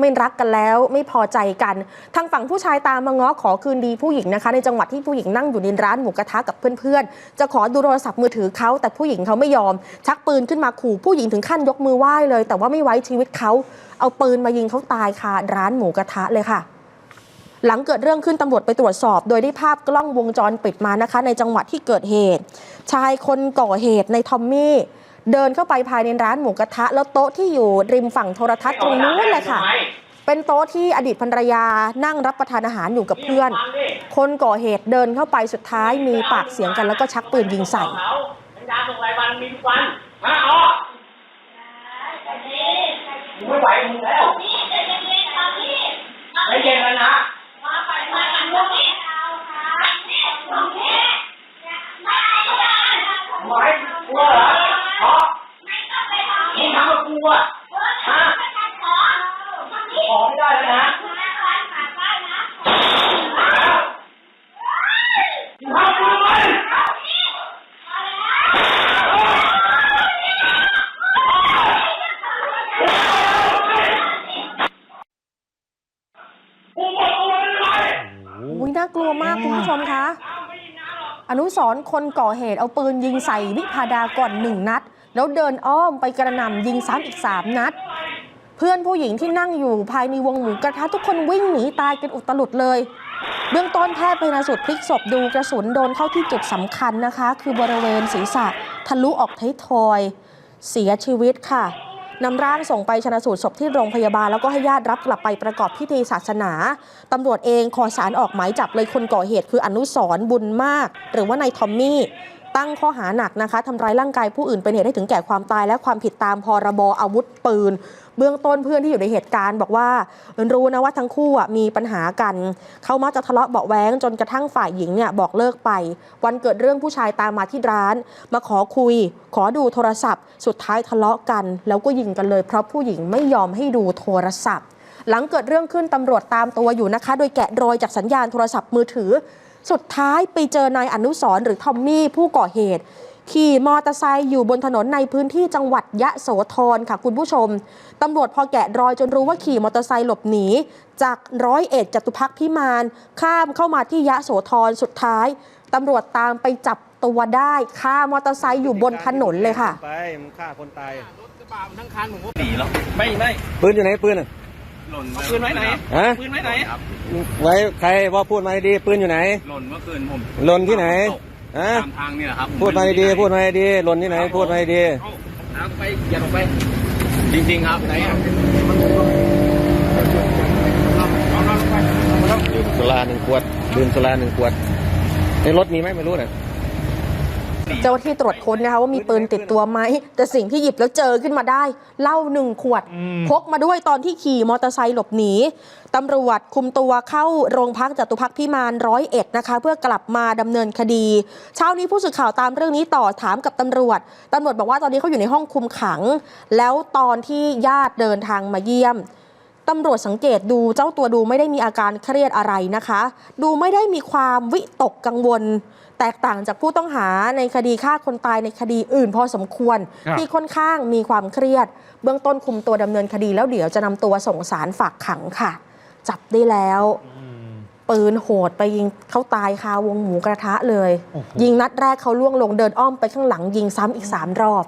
ไม่รักกันแล้วไม่พอใจกัน ทางฝั่งผู้ชายตามมาง้อขอคืนดีผู้หญิงนะคะ ในจังหวัดที่ผู้หญิงนั่งอยู่ในร้านหมูกระทะกับเพื่อนๆ จะขอดูโทรศัพท์มือถือเขาแต่ผู้หญิงเขาไม่ยอม ชักปืนขึ้นมาขู่ผู้หญิงถึงขั้นยกมือไหว้เลย แต่ว่าไม่ไว้ชีวิตเขาเอาปืนมายิงเขาตายคาร้านหมูกระทะเลยค่ะหลังเกิดเรื่องขึ้นตำรวจไปตรวจสอบ โดยได้ภาพกล้องวงจรปิดมานะคะ ในจังหวัดที่เกิดเหตุ ชายคนก่อเหตุในทอมมี่ เดินเข้าไปภายในร้านหมูกระทะ แล้วโต๊ะที่อยู่ริมฝั่งโทรทัศน์ตรงนู้นเลยค่ะ เป็นโต๊ะที่อดีตภรรยานั่งรับประทานอาหารอยู่กับเพื่อน คนก่อเหตุเดินเข้าไปสุดท้ายมีปากเสียงกันแล้วก็ชักปืนยิงใส่ สัญญาส่งรายวันมีทุกวันมาเอาอะมึงไม่ไหวมึงแล้วไม่เย็นแล้วนะทำไมกลัวเหรอเพราะมึงทำกับกูอะฮะขอไม่ได้แล้วนะมึงทำกูไหม กูบอกเอาไว้เลย อุ้ย น่ากลัวมากคุณผู้ชมคะ อนุสรณ์คนก่อเหตุเอาปืนยิงใส่วิพาดาก่อนหนึ่งนัด แล้วเดินอ้อมไปกระหน่ำยิงซ้ำอีกสามนัด เพื่อนผู้หญิงที่นั่งอยู่ภายในวงหมูกระทะทุกคนวิ่งหนีตายกันอุตลุดเลย เบื้องต้นแพทย์ไปนสูตรพลิกศพดูกระสุนโดนเข้าที่จุดสำคัญนะคะ คือบริเวณศีรษะทะลุออกท้ายทอย เสียชีวิตค่ะ นำร่างส่งไปชนะสูตรศพที่โรงพยาบาล แล้วก็ให้ญาติรับกลับไปประกอบพิธีศาสนาตำรวจเองขอสารออกหมายจับเลยคนก่อเหตุคืออนุสรบุญมาก หรือว่านายทอมมี่ ตั้งข้อหาหนักนะคะทำร้ายร่างกายผู้อื่นเป็นเหตุให้ถึงแก่ความตายและความผิดตามพรบอาวุธปืน เบื้องต้นเพื่อนที่อยู่ในเหตุการณ์ บอกว่ารู้นะว่าทั้งคู่มีปัญหากัน เขามักจะทะเลาะเบาะแว้งจนกระทั่งฝ่ายหญิงเนี่ยบอกเลิกไป วันเกิดเรื่องผู้ชายตามมาที่ร้าน มาขอคุย ขอดูโทรศัพท์ สุดท้ายทะเลาะกัน แล้วก็ยิงกันเลย เพราะผู้หญิงไม่ยอมให้ดูโทรศัพท์ หลังเกิดเรื่องขึ้นตำรวจตามตัวอยู่นะคะ โดยแกะรอยจากสัญญาณโทรศัพท์มือถือ สุดท้ายไปเจอนายอนุสรณ์หรือทอมมี่ผู้ก่อเหตุ ขี่มอเตอร์ไซค์อยู่บนถนนในพื้นที่จังหวัดยะโสธรค่ะคุณผู้ชมตำรวจพอแกะรอยจนรู้ว่าขี่มอเตอร์ไซค์หลบหนี จากร้อยเอ็ดจตุพักษ์พิมานข้ามเข้ามาที่ยะโสธรสุดท้ายตำรวจตามไปจับตัวได้คามอเตอร์ไซค์อยู่บนถนนเลยค่ะไปมึงฆ่าคนตายรถกระบะมันทั้งคันผมก็หนีแล้วไม่ไม่ปืนอยู่ไหนปืนอะ หล่นเอาปืนไว้ไหนฮะ ปืนไว้ไหนครับไว้ใครว่าพูดมาดีๆปืนอยู่ไหน หล่นเมื่อคืนผมหล่นที่ไหนฮะ ตามทางนี่แหละครับพูดมาดีๆพูดมาดีๆหล่นที่ไหน พูดมาดีเอาเอาไปอย่าลงไป จริง ๆ ครับไหนอะๆดื่มสุราหนึ่งขวดดื่มสุราหนึ่งขวดในรถมีไหมไม่รู้น่ะ เจ้าหน้าที่ตรวจค้นนะคะว่ามีปืนติดตัวไหม แต่สิ่งที่หยิบแล้วเจอขึ้นมาได้เหล้าหนึ่งขวดพกมาด้วยตอนที่ขี่มอเตอร์ไซค์หลบหนีตำรวจคุมตัวเข้าโรงพักจตุพักษ์พิมานร้อยเอ็ดนะคะ เพื่อกลับมาดำเนินคดี เช้านี้ผู้สื่อข่าวตามเรื่องนี้ต่อถามกับตำรวจตำรวจบอกว่าตอนนี้เขาอยู่ในห้องคุมขัง แล้วตอนที่ญาติเดินทางมาเยี่ยมตำรวจสังเกตดูเจ้าตัวดูไม่ได้มีอาการเครียดอะไรนะคะ ดูไม่ได้มีความวิตกกังวล แตกต่างจากผู้ต้องหาในคดีฆ่าคนตายในคดีอื่นพอสมควร ที่ค่อนข้างมีความเครียด เบื้องต้นคุมตัวดำเนินคดีแล้วเดี๋ยวจะนำตัวส่งสารฝากขังค่ะ จับได้แล้วปืนโหดไปยิงเขาตายคาวงหมูกระทะเลย ยิงนัดแรกเขาล่วงลงเดินอ้อมไปข้างหลังยิงซ้ำอีกสามรอบ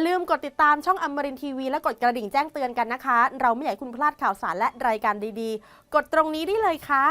าลืมกดติดตามช่องอมรินทีวีและกดกระดิ่งแจ้งเตือนกันนะคะ เราไม่อยากให้คุณพลาดข่าวสารและรายการดีๆ กดตรงนี้ได้เลยค่ะ